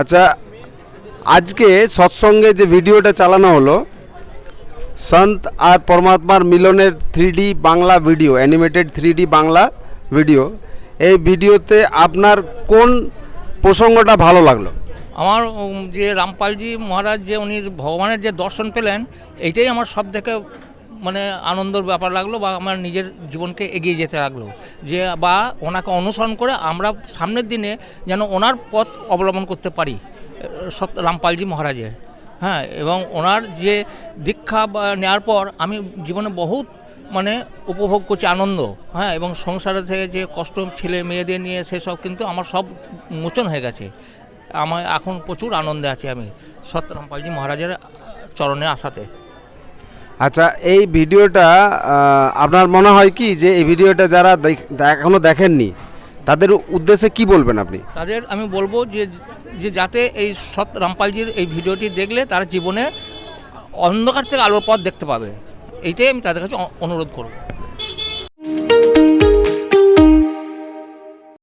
আচ্ছা আজকে সৎসঙ্গে যে ভিডিওটা চালানো হলো, সন্ত আর পরমাত্মার মিলনের three Bangla video animated three Bangla video এই ভিডিওতে আপনার কোন প্রসঙ্গটা ভালো লাগল? আমার যে রামপালজি মহারাজ যে উনি ভগবানের যে দর্শন পেলেন, এইটাই আমার সব থেকে মানে আনন্দের ব্যাপার লাগল বা আমার নিজের জীবনকে এগিয়ে যেতে লাগল। যে বা ওনাকে অনুসরণ করে আমরা সামনের দিনে যেন ওনার পথ অবলম্বন করতে পারি সত রামপালজি মহারাজের। হ্যাঁ এবং ওনার যে দীক্ষা বা নেওয়ার পর আমি জীবনে বহুত মানে উপভোগ করছি, আনন্দ। হ্যাঁ এবং সংসারে থেকে যে কষ্ট ছেলে মেয়েদের নিয়ে সেসব কিন্তু আমার সব মোচন হয়ে গেছে। আমার এখন প্রচুর আনন্দে আছি আমি সত্যরামপালজি মহারাজের চরণে আসাতে। আচ্ছা এই ভিডিওটা আপনার মনে হয় কি যে এই ভিডিওটা যারা দেখ- এখনও দেখেননি, তাদের উদ্দেশ্যে কি বলবেন আপনি? তাদের আমি বলব যে যে যাতে এই সৎ রামপালজির এই ভিডিওটি দেখলে তারা জীবনে অন্ধকার থেকে আলোর পথ দেখতে পাবে। এইটাই আমি তাদের কাছে অনুরোধ করব।